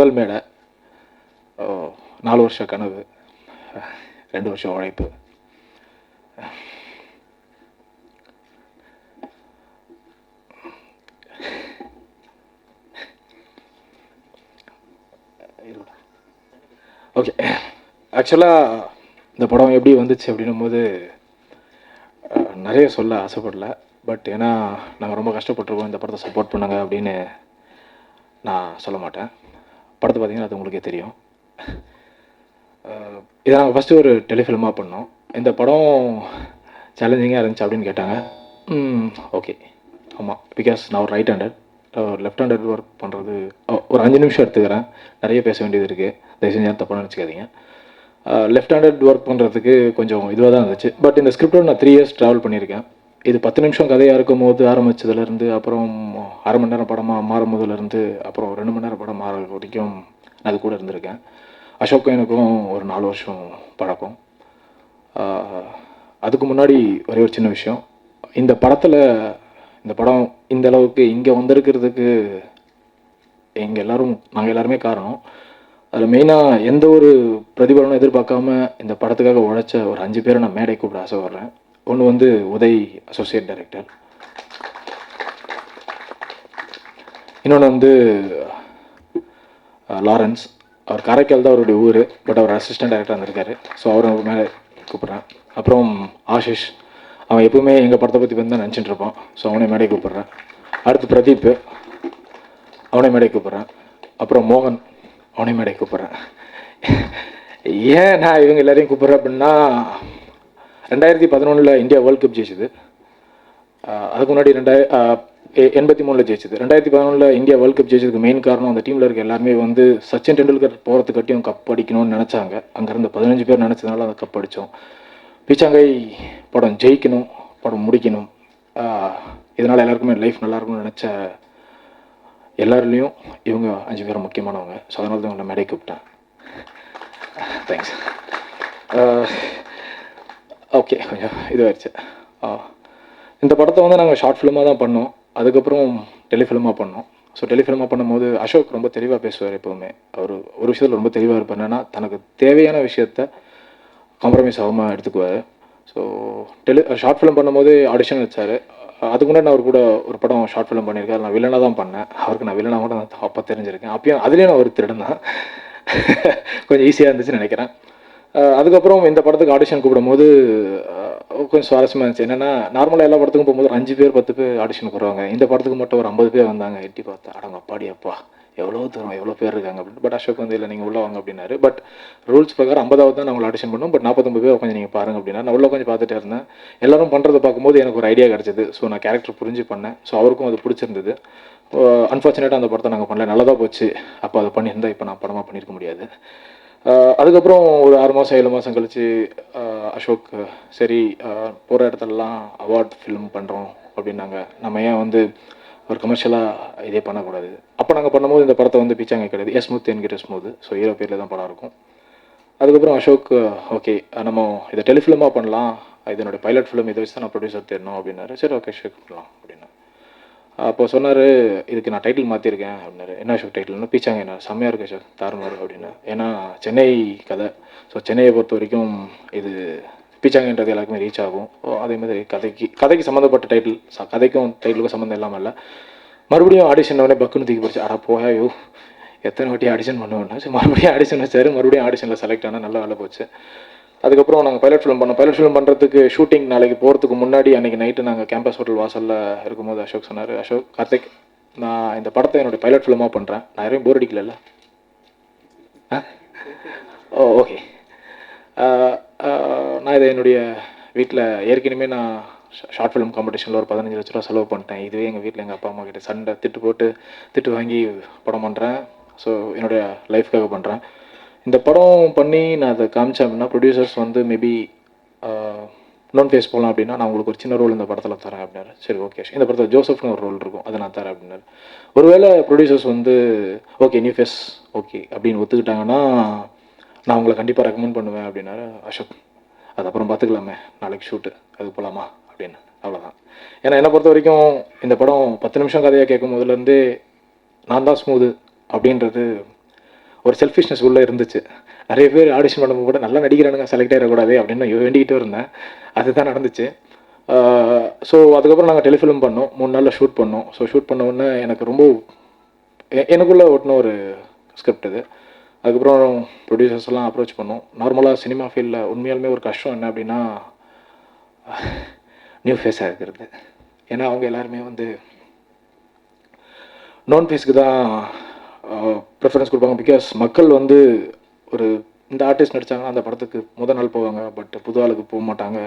முதல் மேடை. ஓ, நாலு வருஷம் கனவு. ரெண்டு வருஷம் உழைப்பு. ஓகே ஆக்சுவலாக இந்த படம் எப்படி வந்துச்சு அப்படின்னும் போது நிறைய சொல்ல ஆசைப்படல. பட் ஏன்னா நாங்கள் ரொம்ப கஷ்டப்பட்டிருக்கோம். இந்த படத்தை சப்போர்ட் பண்ணுங்க அப்படின்னு நான் சொல்ல மாட்டேன். படத்தை பார்த்தீங்கன்னா அது உங்களுக்கே தெரியும். இதை நாங்கள் ஃபஸ்ட்டு ஒரு டெலிஃபிலிமாக பண்ணோம். இந்த படம் சேலஞ்சிங்காக இருந்துச்சு அப்படின்னு கேட்டாங்க. ஓகே ஆமாம் பிகாஸ் நான் ஒரு right handed left handed work பண்ணுறது ஒரு அஞ்சு நிமிஷம் எடுத்துக்கிறேன். நிறைய பேச வேண்டியது இருக்குது தயவு செஞ்சு யாரும் தப்பாக நினச்சிக்காதீங்க. லெஃப்ட் ஹேண்டட் ஒர்க் பண்ணுறதுக்கு கொஞ்சம் இதுவாக தான் இருந்துச்சு. பட் இந்த ஸ்கிரிப்டோட நான் த்ரீ இயர்ஸ் ட்ராவல் பண்ணியிருக்கேன். இது பத்து நிமிஷம் கதையாக இருக்கும் போது ஆரம்பித்ததுலேருந்து அப்புறம் அரை மணி நேரம் படமாக மாறும் போதுலேருந்து அப்புறம் ரெண்டு மணி நேரம் படம் மாற வரைக்கும் நான் அது கூட இருந்திருக்கேன். அசோக்கும் எனக்கும் ஒரு நாலு வருஷம் பழக்கம். அதுக்கு முன்னாடி ஒரே ஒரு சின்ன விஷயம். இந்த படத்தில் இந்த படம் இந்த அளவுக்கு இங்கே வந்திருக்கிறதுக்கு எங்கள் எல்லோரும் நாங்கள் எல்லாருமே காரணம். அதில் மெயினாக எந்த ஒரு பிரதிபலனும் எதிர்பார்க்காம இந்த படத்துக்காக உழைச்ச ஒரு அஞ்சு பேரை நான் மேடை கூப்பிட ஆசைப்படுறேன். ஒன்று வந்து உதய் அசோசியேட் டைரக்டர் இன்னொன்று வந்து லாரன்ஸ். அவர் காரைக்கால் தான் அவருடைய ஊர் பட் அவர் அசிஸ்டன்ட் டைரக்டர் வந்திருக்காரு ஸோ அவரை மேலே கூப்பிட்றேன். அப்புறம் ஆஷிஷ். அவன் எப்பவுமே எங்கள் படத்தை பற்றி வந்து தான் நினச்சிட்டு இருப்பான். ஸோ அவனை மேடை கூப்பிட்றேன். அடுத்து பிரதீப். அவனை மேடை கூப்பிட்றேன். அப்புறம் மோகன். அவனை மேடை கூப்பிட்றேன். ஏன் நான் இவங்க எல்லாரையும் கூப்பிட்றேன் அப்படின்னா ரெண்டாயிரத்தி பதினொன்றில் இந்தியா வேர்ல்ட் கப் ஜெயிச்சது. அதுக்கு முன்னாடி ரெண்டாயிர எண்பத்தி மூணில் ஜெயிச்சது. ரெண்டாயிரத்தி பதினொன்றில் இந்தியா வேர்ல்ட் கப் ஜெயிச்சதுக்கு மெயின் காரணம் அந்த டீமில் இருக்க எல்லாருமே வந்து சச்சின் டெண்டுல்கர் போகிறதுக்கட்டியும் கப் அடிக்கணும்னு நினச்சாங்க. அங்கேருந்து பதினஞ்சு பேர் நினச்சதுனால அந்த கப் அடித்தோம் பீச்சாங்கை படம் ஜெயிக்கணும் படம் முடிக்கணும். இதனால் எல்லாருக்குமே லைஃப் நல்லாயிருக்கும்னு நினச்ச எல்லாருலேயும் இவங்க அஞ்சு பேரும் முக்கியமானவங்க. ஸோ அதனால தான் உங்களை மேடை கூப்பிட்டேன் தேங்க்ஸ் ஓகே கொஞ்சம் இதுவாயிருச்சு இந்த படத்தை வந்து நாங்கள் ஷார்ட் ஃபிலிமாக தான் பண்ணோம். அதுக்கப்புறம் டெலிஃபிலிமாக பண்ணோம். ஸோ டெலிஃபிலிமாக பண்ணும்போது அசோக் ரொம்ப தெளிவாக பேசுவார் எப்போவுமே. அவர் ஒரு விஷயத்தில் ரொம்ப தெளிவாக இருப்பார். என்னன்னா தனக்கு தேவையான விஷயத்த காம்ப்ரமைஸ் ஆகாமல் எடுத்துக்குவார். ஸோ டெலி ஷார்ட் ஃபிலிம் பண்ணும்போது ஆடிஷன் வச்சார். அதுக்கு முன்னாடி நான் அவர் கூட ஒரு படம் ஷார்ட் ஃபிலிம் பண்ணியிருக்காரு. நான் வில்லனாக தான் பண்ணேன். அவருக்கு நான் வில்லனாக கூட நான் அப்போ தெரிஞ்சிருக்கேன். அப்பயும் அதுலேயும் நான் ஒரு திருடன் தான். கொஞ்சம் ஈஸியாக இருந்துச்சுன்னு நினைக்கிறேன். அதுக்கப்புறம் இந்த படத்துக்கு ஆடிஷன் கூப்பிடும்போது கொஞ்சம் சுவாரஸ்யமாக இருந்துச்சு. என்னென்னா நார்மலாக எல்லா படத்துக்கும் போகும்போது அஞ்சு பேர் பத்து பேர் ஆடிஷனுக்கு வருவாங்க இந்த படத்துக்கு மட்டும் ஒரு ஐம்பது பேர் வந்தாங்க. எட்டி பார்த்தா அடங்க அப்பாடி அப்பா எவ்வளோ தூரம் எவ்வளோ பேர் இருக்காங்க அப்படின்னு. பட் அசோக் வந்து இல்லை நீங்கள் உள்ள வாங்க அப்படின்னாரு. பட் ரூல்ஸ் பிரகாரம் ஐம்பதாவது தான் நாங்கள் ஆடிஷன் பண்ணோம். பட் நாற்பத்தொம்பது பேர் கொஞ்சம் நீங்கள் பாருங்க அப்படின்னா நான் உள்ள கொஞ்சம் பார்த்துட்டே இருந்தேன். எல்லாரும் பண்ணுறதை பார்க்கும்போது எனக்கு ஒரு ஐடியா கிடச்சிது. ஸோ நான் கேரக்டர் புரிஞ்சு பண்ணேன். ஸோ அவருக்கும் அது பிடிச்சிருந்தது. அன்ஃபார்ச்சுனேட்டாக அந்த படத்தை நாங்கள் பண்ணல. நல்லதாக போச்சு. அப்போ அதை பண்ணியிருந்தால் இப்போ நான் படமாக பண்ணியிருக்க முடியாது. அதுக்கப்புறம் ஒரு ஆறு மாதம் ஏழு மாதம் கழித்து அசோக் சரி போகிற இடத்துலலாம் அவார்ட் ஃபிலிம் பண்ணுறோம் அப்படின்னாங்க. நம்ம ஏன் வந்து ஒரு கமர்ஷியலாக இதே பண்ணக்கூடாது? அப்போ நாங்கள் பண்ணும்போது இந்த படத்தை வந்து பிச்சாங்க கிடையாது. எஸ்முத் என்கிட்ட ஸ்மூத் ஸோ ஹீரோ பேரில் தான் படம் இருக்கும். அதுக்கப்புறம் அசோக் ஓகே நம்ம இதை டெலிஃபிலிமாக பண்ணலாம். இதனுடைய பைலட் ஃபிலிம் இதை வச்சு தான் நான் ப்ரொடியூசர் தேடணும் அப்படின்னாரு. சரி ஓகே ஷேக் பண்ணலாம் அப்படின்னா அப்போ சொன்னார் இதுக்கு நான் டைட்டில் மாற்றிருக்கேன் அப்படின்னாரு. என்ன ஷோ டைட்டில்னு பீச்சாங்க என்ன செம்மையாக இருக்கு சார் தாறுமாறு அப்படின்னு. ஏன்னா சென்னை கதை. ஸோ சென்னையை பொறுத்த வரைக்கும் இது பீச்சாங்கன்றது எல்லாருக்குமே ரீச் ஆகும். ஓ, அதே மாதிரி கதைக்கு கதைக்கு சம்மந்தப்பட்ட டைட்டில் கதைக்கும் டைட்டிலுக்கும் சம்மந்தம் இல்லாமல் இல்லை. மறுபடியும் ஆடிஷன் உடனே பக்குன்னு தூக்கி போச்சு அடா போயாயோ எத்தனை வாட்டி ஆடிஷன் பண்ணுவோம்னா மறுபடியும் ஆடிஷன் வச்சாரு மறுபடியும் ஆடிஷனில் செலக்ட் ஆனால் நல்ல வேலை போச்சு. அதுக்கப்புறம் நாங்கள் பைலட் ஃபிலிம் பண்ணோம். பைலட் ஃபிலிம் பண்ணுறதுக்கு ஷூட்டிங் நாளைக்கு போகிறதுக்கு முன்னாடி அன்றைக்கி நைட்டு நாங்கள் கேம்பஸ் ஹோட்டல் வாசலில் இருக்கும்போது அசோக் சொன்னார். அசோக் கார்த்திக் நான் இந்த படத்தை என்னுடைய பைலட் ஃபிலிமாக பண்ணுறேன் நான் யாரையும் போர் அடிக்கல ஆ? ஓ ஓகே நான் இதை என்னுடைய வீட்டில் ஏற்கனவே நான் ஷார்ட் ஃபிலிம் காம்படிஷனில் ஒரு பதினஞ்சு லட்ச ரூபா செலவு பண்ணிட்டேன். இதுவே எங்கள் வீட்டில் எங்கள் அப்பா அம்மா கிட்ட சண்டை திட்டு போட்டு திட்டு வாங்கி படம் பண்ணுறேன் ஸோ என்னுடைய லைஃப்க்காக பண்ணுறேன் இந்த படம் பண்ணி நான் அதை காமிச்சேன் அப்படின்னா ப்ரொடியூசர்ஸ் வந்து மேபி இன்னொன்று ஃபேஸ் போகலாம் அப்படின்னா நான் உங்களுக்கு ஒரு சின்ன ரோல் இந்த படத்தில் தரேன் அப்படின்னாரு. சரி ஓகே இந்த படத்தில் ஜோசப்னு ஒரு ரோல் இருக்கும். அதை நான் தரேன் அப்படின்னாரு. ஒருவேளை ப்ரொடியூசர்ஸ் வந்து ஓகே நியூ ஃபேஸ் ஓகே அப்படின்னு ஒத்துக்கிட்டாங்கன்னா நான் உங்களை கண்டிப்பாக ரெக்கமெண்ட் பண்ணுவேன் அப்படின்னாரு அசோக். அது அப்புறம் பார்த்துக்கலாமே. நாளைக்கு ஷூட்டு அதுக்கு போகலாமா அப்படின்னு. அவ்வளோதான் ஏன்னா என்னை பொறுத்த வரைக்கும் இந்த படம் பத்து நிமிஷம் கதையாக கேட்கும் போதுலேருந்தே நான் தான் ஸ்மூது அப்படின்றது ஒரு செல்ஃபிஷ்னஸ் உள்ளே இருந்துச்சு. நிறைய பேர் ஆடிஷன் பண்ணும்போது கூட நல்லா நடிக்கிறானுங்க செலக்ட் ஆகிடக்கூடாது அப்படின்னு வேண்டிக்கிட்டே இருந்தேன். அதுதான் நடந்துச்சு. ஸோ அதுக்கப்புறம் நாங்கள் டெலிஃபிலிம் பண்ணோம். மூணு நாளில் ஷூட் பண்ணோம். ஸோ ஷூட் பண்ண உடனே எனக்கு ரொம்ப எனக்குள்ளே ஒட்டின ஒரு ஸ்கிரிப்ட் இது அதுக்கப்புறம் ப்ரொடியூசர்ஸ் எல்லாம் அப்ரோச் பண்ணோம். நார்மலாக சினிமா ஃபீல்டில் உண்மையாலுமே ஒரு கஷ்டம் என்ன அப்படின்னா நியூ ஃபேஸாக இருக்கிறது. ஏன்னா அவங்க எல்லாருமே வந்து நான் ஃபேஸ்க்கு தான் ப்ரிஃபரன்ஸ் கொடுப்பாங்க. பிகாஸ் மக்கள் வந்து ஒரு இந்த ஆர்டிஸ்ட் நடித்தாங்கன்னா அந்த படத்துக்கு முதல் நாள் போவாங்க. பட் புது ஆளுக்கு போக மாட்டாங்க.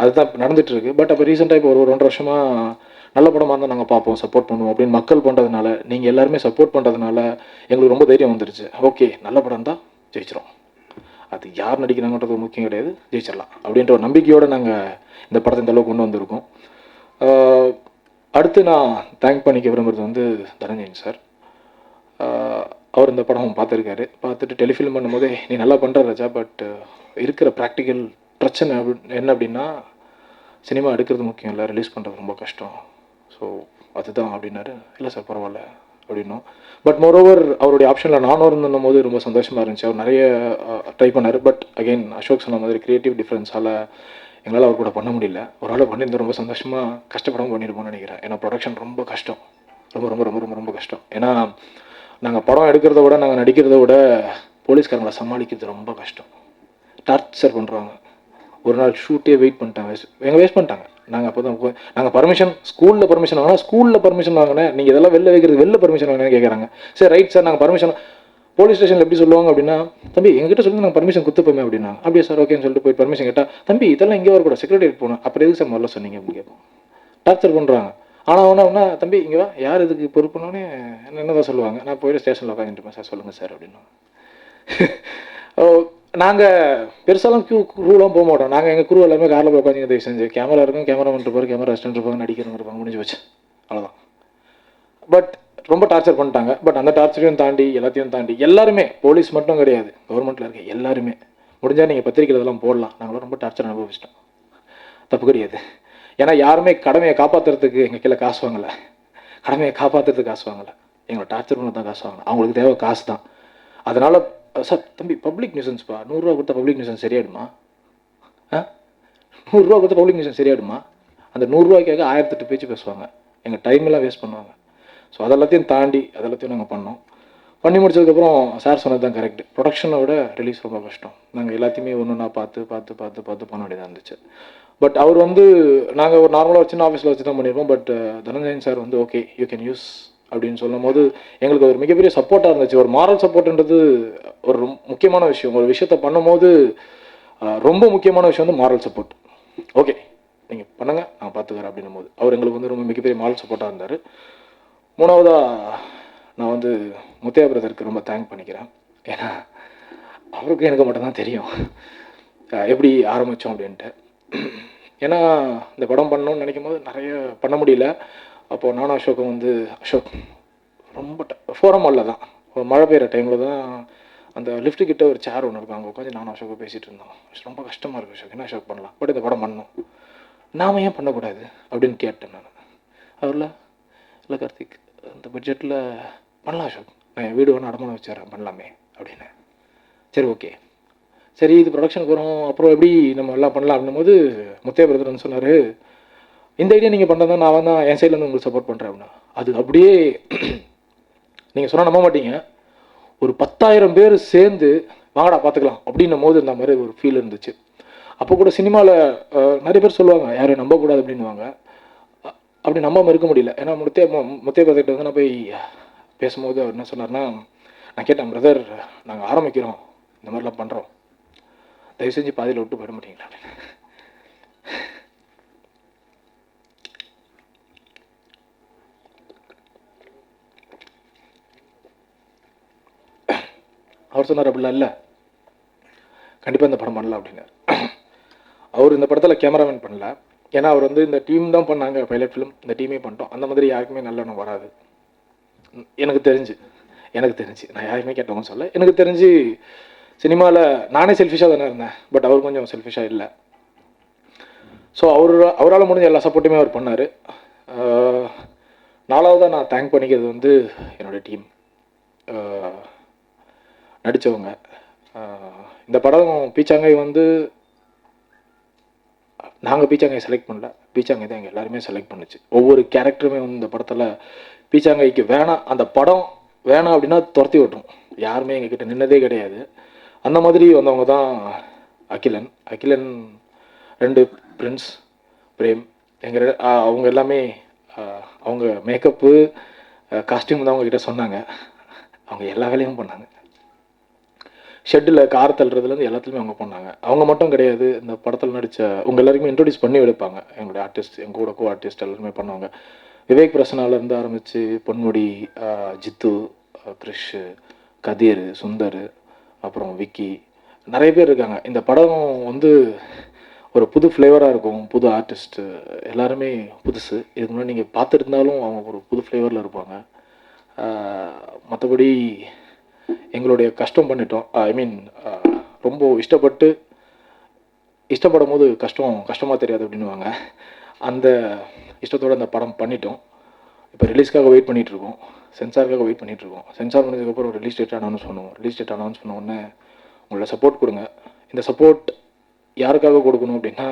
அதுதான் நடந்துட்டு இருக்கு பட் அப்போ ரீசெண்டாக இப்போ ஒரு ஒரு ஒன்றரை வருஷமாக நல்ல படமாக இருந்தால் நாங்கள் பார்ப்போம் சப்போர்ட் பண்ணுவோம் அப்படின்னு மக்கள் பண்ணுறதுனால நீங்கள் எல்லாருமே சப்போர்ட் பண்ணுறதுனால எங்களுக்கு ரொம்ப தைரியம் வந்துருச்சு. ஓகே நல்ல படம் தான் ஜெயிச்சிரும். அது யார் நடிக்கிறாங்கன்றது முக்கியம் கிடையாது. ஜெயிச்சிடலாம் அப்படின்ற ஒரு நம்பிக்கையோடு நாங்கள் இந்த படத்தை இந்த அளவுக்கு கொண்டு வந்திருக்கோம். அடுத்து நான் தேங்க் பண்ணிக்க விரும்புறது வந்து தனஞ்சயன் சார். அவர் இந்த படம் பார்த்துருக்காரு. பார்த்துட்டு டெலிஃபிலிம் பண்ணும்போதே நீ நல்லா பண்ணுற ராஜா பட் இருக்கிற ப்ராக்டிக்கல் பிரச்சனை அப்படி- என்ன அப்படின்னா சினிமா எடுக்கிறது முக்கியம் இல்லை ரிலீஸ் பண்ணுறது ரொம்ப கஷ்டம். ஸோ அதுதான் அப்படின்னாரு. இல்லை சார் பரவாயில்ல அப்படின்னும். பட் மோரோவர் அவருடைய ஆப்ஷனில் நானும் இருந்தும் போது ரொம்ப சந்தோஷமாக இருந்துச்சு. அவர் நிறைய ட்ரை பண்ணார். பட் அகைன் அசோக் சொன்ன மாதிரி க்ரியேட்டிவ் டிஃப்ரென்ஸால் எங்களால் அவர் கூட பண்ண முடியல. ஒரு ஆள் பண்ணியிருந்தா ரொம்ப சந்தோஷமாக கஷ்டப்படாமல் பண்ணியிருப்போம்னு நினைக்கிறேன். ஏன்னா ப்ரொடக்ஷன் ரொம்ப கஷ்டம். ரொம்ப ரொம்ப ரொம்ப ரொம்ப ரொம்ப கஷ்டம். ஏன்னா நாங்கள் படம் எடுக்கிறத விட நாங்கள் நடிக்கிறத விட போலீஸ்காரங்களை சமாளிக்கிறது ரொம்ப கஷ்டம். டார்ச்சர் பண்ணுறாங்க ஒரு நாள் ஷூட்டே வெயிட் பண்ணிட்டாங்க. எங்கள் வேஸ்ட் பண்ணிட்டாங்க. நாங்கள் அப்போ தான் நாங்கள் பர்மிஷன் ஸ்கூலில் பர்மிஷன் வாங்கினா ஸ்கூலில் பர்மிஷன் வாங்கினேன் நீங்கள் இதெல்லாம் வெளில வைக்கிறது வெளில பர்மிஷன் வாங்கினேன்னு கேட்குறாங்க சரி ரைட் சார் நாங்கள் பர்மிஷன் போலீஸ் ஸ்டேஷனில் எப்படி சொல்லுவாங்க அப்படின்னா தம்பி எங்ககிட்ட சொல்லுங்க நாங்கள் பர்மிஷன் கொடுத்துப்போமே அப்படின்னா அப்படியே சார் ஓகேன்னு சொல்லிட்டு போய் பர்மிஷன் கேட்டால் தம்பி இதெல்லாம் இங்கே வரக்கூடாது செக்ரட்டரி போகணும். அப்புறம் எதுக்கு சார் முதல்ல சொன்னீங்க அப்படின்னு கேட்போம். டார்ச்சர் பண்ணுறாங்க ஆனால் ஒன்று ஒன்றா தம்பி இங்கே வா. யார் இதுக்கு பொறுப்புனோடனே என்ன தான் சொல்லுவாங்க. நான் போயிட்டு ஸ்டேஷனில் உட்காந்துட்டு சார் சொல்லுங்கள் சார் அப்படின்னு. ஓ நாங்கள் பெருசாலாம் க்யூ க்ரூலாம் போக மாட்டோம். நாங்கள் எங்கள் க்ரூ எல்லாமே காரில் போய் உட்காந்து தயவு செஞ்சு கேமரா இருக்கும் கேமரா இருப்பார் கேமரா அசிஸ்டன்ட் இருப்பாங்க நடிக்கிறவங்க இருப்பாங்க முடிஞ்சு வச்சு அவ்வளோதான் பட் ரொம்ப டார்ச்சர் பண்ணிட்டாங்க. பட் அந்த டார்ச்சரையும் தாண்டி எல்லாத்தையும் தாண்டி எல்லாருமே போலீஸ் மட்டும் கிடையாது. கவர்மெண்ட்டில் இருக்க எல்லாருமே. முடிஞ்சால் நீங்கள் பத்திரிக்கையில் இதெல்லாம் போடலாம். நாங்களும் ரொம்ப டார்ச்சர் அனுபவிச்சிட்டோம். தப்பு கிடையாது. ஏன்னா யாருமே கடமையை காப்பாற்றுறதுக்கு எங்கள் கீழே காசு வாங்கலை. கடமையை காப்பாற்றுறதுக்கு காசு வாங்கலை. எங்களை டார்ச்சர் பண்ண தான் காசு வாங்கலை. அவங்களுக்கு தேவை காசு தான் அதனால் சார் தம்பி பப்ளிக் நியூசன்ஸ்ப்பா நூறுரூவா கொடுத்தா பப்ளிக் நியூசன்ஸ் சரியாயிடுமா? ஆ? நூறுரூவா கொடுத்தா பப்ளிக் நியூசன்ஸ் சரியாயிடுமா? அந்த நூறுரூவாய்க்காக ஆயிரத்தெட்டு பேச்சு பேசுவாங்க. எங்கள் டைம் எல்லாம் வேஸ்ட் பண்ணுவாங்க. ஸோ அதெல்லாத்தையும் தாண்டி அதெல்லாத்தையும் நாங்கள் பண்ணோம். பண்ணி முடிச்சதுக்கப்புறம் சார் சொன்னது தான் கரெக்ட் ப்ரொடக்ஷனை விட ரிலீஸ் ரொம்ப கஷ்டம். நாங்கள் எல்லாத்தையுமே ஒன்று ஒன்றா பார்த்து பார்த்து பார்த்து பார்த்து பண்ண வேண்டியதாக இருந்துச்சு. பட் அவர் வந்து நாங்கள் ஒரு நார்மலாக ஒரு சின்ன ஆஃபீஸில் வச்சு தான் பண்ணியிருப்போம் பட் uh, தனஞ்சயன் சார் வந்து ஓகே யூ கேன் யூஸ் அப்படின்னு சொல்லும் போது எங்களுக்கு ஒரு மிகப்பெரிய சப்போர்ட்டாக இருந்துச்சு. ஒரு மாரல் சப்போர்ட்ன்றது ஒரு முக்கியமான விஷயம். ஒரு விஷயத்த பண்ணும்போது uh, ரொம்ப முக்கியமான விஷயம் வந்து மாரல் சப்போர்ட் ஓகே நீங்கள் பண்ணுங்க நான் பார்த்துக்கிறேன் அப்படின்னும் போது அவர் எங்களுக்கு வந்து ரொம்ப மிகப்பெரிய மாரல் சப்போர்ட்டாக இருந்தார். மூணாவதாக நான் வந்து முத்தையா பிரதருக்கு ரொம்ப தேங்க் பண்ணிக்கிறேன். ஏன்னா அவருக்கு எனக்கு மட்டும்தான் தெரியும். எப்படி ஆரம்பித்தோம் அப்படின்ட்டு. ஏன்னா இந்த படம் பண்ணணும்னு நினைக்கும் போது நிறைய பண்ண முடியல. அப்போது நானும் அசோக்கும் வந்து அசோக் ரொம்ப ஃபோரம் மாலில் தான். ஒரு மழை பெய்கிற டைமில் தான் அந்த லிஃப்ட் கிட்ட ஒரு சேர் ஒன்று இருக்கும். அங்கே உட்காந்து நானும் அசோக்கும் பேசிகிட்டு இருந்தோம். ரொம்ப கஷ்டமாக இருக்கு அசோக். என்ன அசோக் பண்ணலாம்? பட் இந்த படம் பண்ணணும். நாம ஏன் பண்ணக்கூடாது? அப்படின்னு கேட்டேன் நான். அவரில் இல்லை கார்த்திக் இந்த பட்ஜெட்டில் பண்ணலாம் அசோக். நான் என் வீடு ஒன்று அடமானம் வச்சுறேன் பண்ணலாமே அப்படின்னு. சரி ஓகே சரி இது ப்ரொடக்ஷனுக்கு வரும் அப்புறம் எப்படி நம்ம எல்லாம் பண்ணலாம் அப்படின்னும் போது முத்தைய பிரதர் சொன்னார் இந்த ஐடியா நீங்கள் பண்ணுறதா நான் தான் என் சைட்லேருந்து உங்களுக்கு சப்போர்ட் பண்ணுறேன் அப்படின்னா. அது அப்படியே நீங்கள் சொன்னால் நம்ப மாட்டீங்க. ஒரு பத்தாயிரம் பேர் சேர்ந்து வாங்கடா பார்த்துக்கலாம் அப்படின்னும் போது இந்த மாதிரி ஒரு ஃபீல் இருந்துச்சு. அப்போ கூட சினிமாவில் நிறைய பேர் சொல்லுவாங்க யாரையும் நம்பக்கூடாது அப்படின்னுவாங்க. அ- அப்படி நம்பாமல் இருக்க முடியல. ஏன்னா முத்தைய முத்தைய பிரதர்கிட்ட வந்து நான் போய் பேசும்போது அவர் என்ன சொன்னார்னா நான் கேட்டேன் பிரதர் நாங்கள் ஆரம்பிக்கிறோம். இந்த மாதிரிலாம் பண்ணுறோம் தயவு செஞ்சு பாதையில் விட்டு போயிட மாட்டீங்களா? அவர் சொன்னார் அப்படிலாம் இல்லை. கண்டிப்பாக இந்த படம் பண்ணல அப்படின்னார். அவர் இந்த படத்தில் கேமராமேன் பண்ணல. ஏன்னா அவர் வந்து இந்த டீம் தான் பண்ணாங்க பைலட் ஃபிலிம் இந்த டீமே பண்ணிட்டோம். அந்த மாதிரி யாருக்குமே நல்லெண்ணம் வராது. எனக்கு தெரிஞ்சு. எனக்கு தெரிஞ்சு. நான் யாருமே கேட்டவங்க சொல்ல. எனக்கு தெரிஞ்சு சினிமாவில் நானே செல்ஃபிஷாக தானே இருந்தேன். பட் அவர் கொஞ்சம் செல்ஃபிஷாக இல்லை. ஸோ அவர் அவரால் முடிஞ்ச எல்லா சப்போர்ட்டுமே அவர் பண்ணார். நாலாவதாக நான் தேங்க் பண்ணிக்கிறது வந்து என்னோடய டீம் நடித்தவங்க இந்த படம் பீச்சாங்கை வந்து நாங்கள் பீச்சாங்கை செலக்ட் பண்ணல. பீச்சாங்கை தான் எங்கள் எல்லாருமே செலக்ட் பண்ணுச்சு. ஒவ்வொரு கேரக்டருமே வந்து இந்த படத்தில் பீச்சாங்கைக்கு வேணாம். அந்த படம் வேணாம் அப்படின்னா துரத்தி விட்டுரும். யாருமே எங்ககிட்ட நின்னதே கிடையாது. அந்த மாதிரி வந்தவங்க தான் அகிலன். அகிலன் ரெண்டு பிரின்ஸ் பிரேம் எங்கள் அவங்க எல்லாமே அவங்க மேக்கப்பு காஸ்டியூம் தான் அவங்கக்கிட்ட சொன்னாங்க. அவங்க எல்லா வேலையும் பண்ணாங்க. ஷெட்டில் கார் தள்ளுறதுலேருந்து எல்லாத்துலேயுமே அவங்க பண்ணாங்க. அவங்க மட்டும் கிடையாது இந்த படத்தில் நடித்த உங்கள் எல்லாருக்குமே இன்ட்ரடியூஸ் பண்ணி எடுப்பாங்க. எங்களுடைய ஆர்டிஸ்ட் எங்கள் கூட கோ ஆர்டிஸ்ட் எல்லாருமே பண்ணுவாங்க. விவேக் பிரசனாலேருந்து ஆரம்பித்து பொன்முடி ஜித்து கிரிஷ் கதிர் சுந்தர் அப்புறம் விக்கி. நிறைய பேர் இருக்காங்க. இந்த படம் வந்து ஒரு புது ஃப்ளேவராக இருக்கும். புது ஆர்டிஸ்ட்டு எல்லாருமே புதுசு. இதுக்கு முன்னாடி நீங்கள் பார்த்துருந்தாலும் அவங்க ஒரு புது ஃப்ளேவரில் இருப்பாங்க. மற்றபடி எங்களுடைய கஷ்டம் பண்ணிட்டோம். ஐ மீன் ரொம்ப இஷ்டப்பட்டு இஷ்டப்படும் போது கஷ்டம் கஷ்டமாக தெரியாது அப்படின்னுவாங்க. அந்த இஷ்டத்தோடு அந்த படம் பண்ணிட்டோம். இப்போ ரிலீஸ்க்காக வெயிட் பண்ணிகிட்ருக்கோம் இருக்கோம். சென்சாருக்காக வெயிட் பண்ணிகிட்ருக்கோம் இருக்கோம் சென்சார் பண்ணதுக்கப்புறம் ரிலீஸ் டேட் அனௌன்ஸ் பண்ணுவோம். ரிலீஸ் டேட் அனௌன்ஸ் பண்ண உடனே உங்களோட சப்போர்ட் கொடுங்க. இந்த சப்போர்ட் யாருக்காக கொடுக்கணும் அப்படின்னா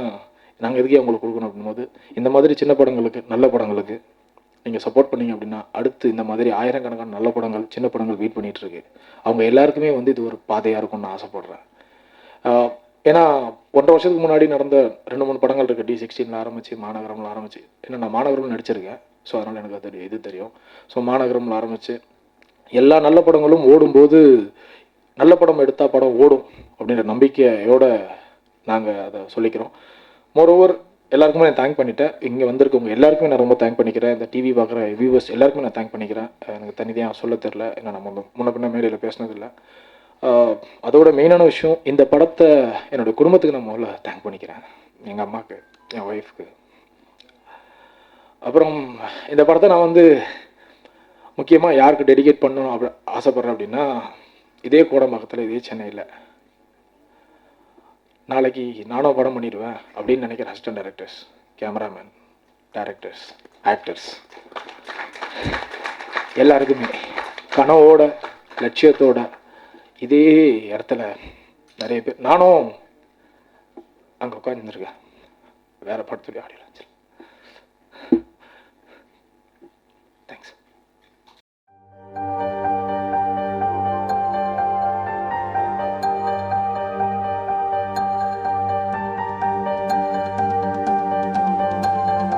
நாங்கள் எதுக்கே உங்களுக்கு கொடுக்கணும் அப்படின்போது இந்த மாதிரி சின்ன படங்களுக்கு நல்ல படங்களுக்கு நீங்கள் சப்போர்ட் பண்ணீங்க அப்படின்னா அடுத்து இந்த மாதிரி ஆயிரக்கணக்கான நல்ல படங்கள் சின்ன படங்கள் வெயிட் பண்ணிகிட்ருக்கு அவங்க எல்லாருக்குமே வந்து இது ஒரு பாதையாக இருக்கும்னு நான் ஆசைப்படுறேன். ஏன்னா ஒன்றரை வருஷத்துக்கு முன்னாடி நடந்த ரெண்டு மூணு படங்கள் இருக்குது டி சிக்ஸ்டீனில் ஆரம்பிச்சு மாநகரம்ல ஆரம்பிச்சு. ஏன்னா நான் மாநகரம்ல நடிச்சிருக்கேன். ஸோ அதனால் எனக்கு அது இது தெரியும். ஸோ மாநகரம்ல ஆரம்பித்து எல்லா நல்ல படங்களும் ஓடும்போது நல்ல படம் எடுத்தால் படம் ஓடும் அப்படின்ற நம்பிக்கையோடு நாங்கள் அதை சொல்லிக்கிறோம். மோரோவர் எல்லாருக்குமே நான் தேங்க் பண்ணிட்டேன். இங்கே வந்திருக்கவங்க எல்லாருக்குமே நான் ரொம்ப தேங்க் பண்ணிக்கிறேன். இந்த டிவி பார்க்குற வியூவர்ஸ் எல்லாருக்குமே நான் தேங்க் பண்ணிக்கிறேன். எனக்கு தனியாக சொல்ல தெரில ஏன்னா நம்ம முன்ன பின்ன மேடையில் பேசினதில்லை. அதோட மெயினான விஷயம் இந்த படத்தை என்னோட குடும்பத்துக்கு நான் முதல்ல தேங்க் பண்ணிக்கிறேன். எங்கள் அம்மாவுக்கு என் ஒய்ஃப்க்கு அப்புறம் இந்த படத்தை நான் வந்து முக்கியமாக யாருக்கு டெடிகேட் பண்ணணும் அப்படி ஆசைப்பட்றேன் அப்படின்னா இதே கோடம்பாக்கத்தில் இதே சென்னையில். நாளைக்கு நானும் படம் பண்ணிடுவேன் அப்படின்னு நினைக்கிற assistant directors cameraman directors actors எல்லாருக்குமே கனவோட லட்சியத்தோட இதே இடத்துல நிறைய பேர் நானும் அங்கே உட்காந்துருக்கேன் வேறு படத்துடைய ஆடியில் தேங்க்ஸ்